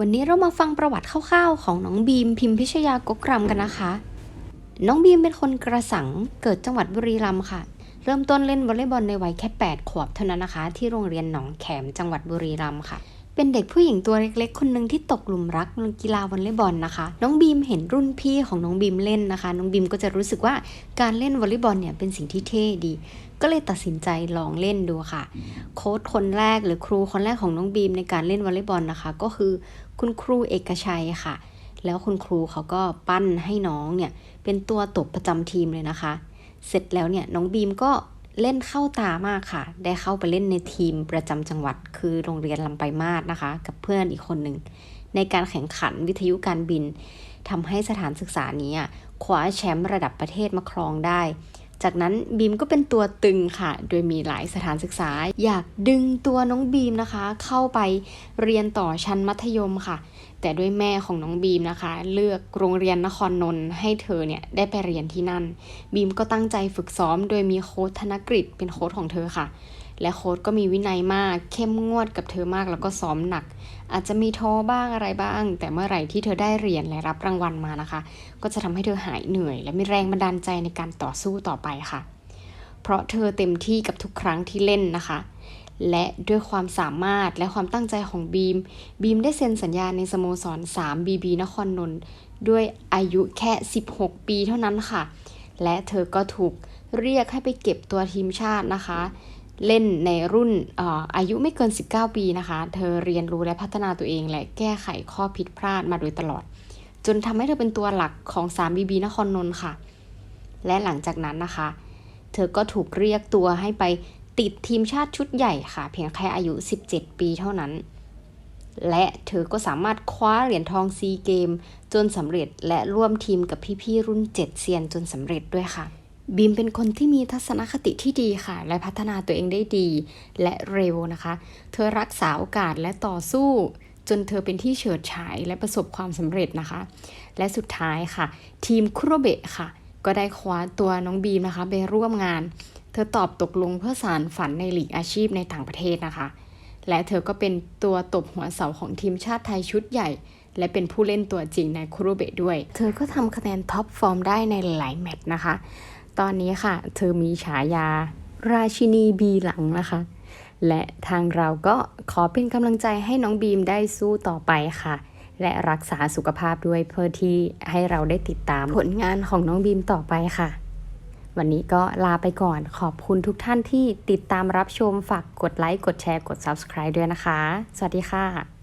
วันนี้เรามาฟังประวัติคร่าวๆ ของน้องบีมพิมพิชยากกรมกันนะคะ น้องบีมเป็นคนกระสังเกิดจังหวัดบุรีรัมย์ค่ะ เริ่มต้นเล่นวอลเลย์บอลในวัยแค่ 8 ขวบเท่านั้นนะคะ ที่โรงเรียนหนองแขมจังหวัดบุรีรัมย์ค่ะ เป็นเด็กผู้หญิงตัวเล็กๆ คนหนึ่งที่ตกหลุมรักกีฬาวอลเลย์บอลนะคะ น้องบีมเห็นรุ่นพี่ของน้องบีมเล่นนะคะ น้องบีมก็จะรู้สึกว่าการเล่นวอลเลย์บอลเนี่ยเป็นสิ่งที่เท่ดี ก็เลยตัดสินใจลองเล่นดูค่ะ โค้ชคนแรกหรือครูคนแรกของน้องบีมในการเล่นวอลเลย์บอลนะคะ ก็คือคุณครูเอกชัยค่ะ แล้วคุณครูเขาก็ปั้นให้น้องเนี่ยเป็นตัวตบประจำทีมเลยนะคะ เสร็จแล้วเนี่ยน้องบีมก็ เล่นเข้าตามากค่ะ ได้เข้าไปเล่นในทีมประจำจังหวัด คือโรงเรียนลำไปลายมาศนะคะ กับเพื่อนอีกคนหนึ่ง ในการแข่งขันวิทยุการบินทำให้สถานศึกษานี้อะคว้าแชมป์ระดับประเทศมาครองได้ จากนั้นบีมก็เป็นตัวตึงค่ะ โดยมีหลายสถานศึกษา อยากดึงตัวน้องบีมนะคะ เข้าไปเรียนต่อชั้นมัธยมค่ะ แต่ด้วยแม่ของน้องบีมนะคะ เลือกโรงเรียนนครนนท์ให้เธอเนี่ยได้ไปเรียนที่นั่น บีมก็ตั้งใจฝึกซ้อม โดยมีโค้ชธนกฤษเป็นโค้ชของเธอค่ะ และโค้ชก็มีวินัยมาก เข้มงวดกับเธอมากแล้วก็ซ้อมหนัก อาจจะมีท้อบ้างอะไรบ้าง แต่เมื่อไหร่ที่เธอได้เหรียญและรับรางวัลมานะคะ ก็จะทำให้เธอหายเหนื่อย และมีแรงบันดาลใจในการต่อสู้ต่อไปค่ะ เพราะเธอเต็มที่กับทุกครั้งที่เล่นนะคะ และด้วยความสามารถและความตั้งใจของบีม บีมได้เซ็นสัญญาในสโมสร 3 BB นครนนท์ด้วยอายุแค่ 16 ปีเท่านั้นค่ะ และเธอก็ถูกเรียกให้ไปเก็บตัวทีมชาตินะคะ เล่นในรุ่นอออายุไม่เกิน 19 ปีนะคะ เธอเรียนรู้และพัฒนาตัวเองและแก้ไขข้อผิดพลาดมาโดยตลอด จนทำให้เธอเป็นตัวหลักของ3 BB นครนนท์ค่ะ และหลังจากนั้นนะคะ เธอก็ถูกเรียกตัวให้ไปติดทีมชาติชุดใหญ่ค่ะ เพียงแค่อายุ 17 ปีเท่านั้น และเธอก็สามารถคว้าเหรียญทองซีเกม จนสำเร็จและร่วมทีมกับพี่ๆรุ่น 7 เซียนจนสำเร็จด้วยค่ะ บีมเป็นคนที่มีทัศนคติที่ดีค่ะ และพัฒนาตัวเองได้ดี และเร็วนะคะ เธอรักษาโอกาสและต่อสู้ จนเธอเป็นที่เฉิดฉายและประสบความสำเร็จนะคะ และสุดท้ายค่ะ ทีมคุโรเบะค่ะ ก็ได้คว้าตัวน้องบีมนะคะไปร่วมงาน เธอตอบตกลงเพื่อสารฝันในหลีกอาชีพในต่างประเทศนะคะ และเธอก็เป็นตัวตบหัวเสาของทีมชาติไทยชุดใหญ่และเป็นผู้เล่นตัวจริงในคุโรเบะด้วย เธอก็ทำคะแนนท็อปฟอร์มได้ในหลายแมตช์นะคะ ตอนนี้ค่ะ เธอมีฉายา ราชินีบีหลังนะคะ และทางเราก็ขอเป็นกำลังใจให้น้องบีมได้สู้ต่อไปค่ะ และรักษาสุขภาพด้วยเพื่อที่ให้เราได้ติดตามผลงานของน้องบีมต่อไปค่ะวันนี้ก็ลาไปก่อนขอบคุณทุกท่านที่ติดตามรับชมฝากกดไลค์ กดแชร์ กด Subscribe ด้วยนะคะ สวัสดีค่ะ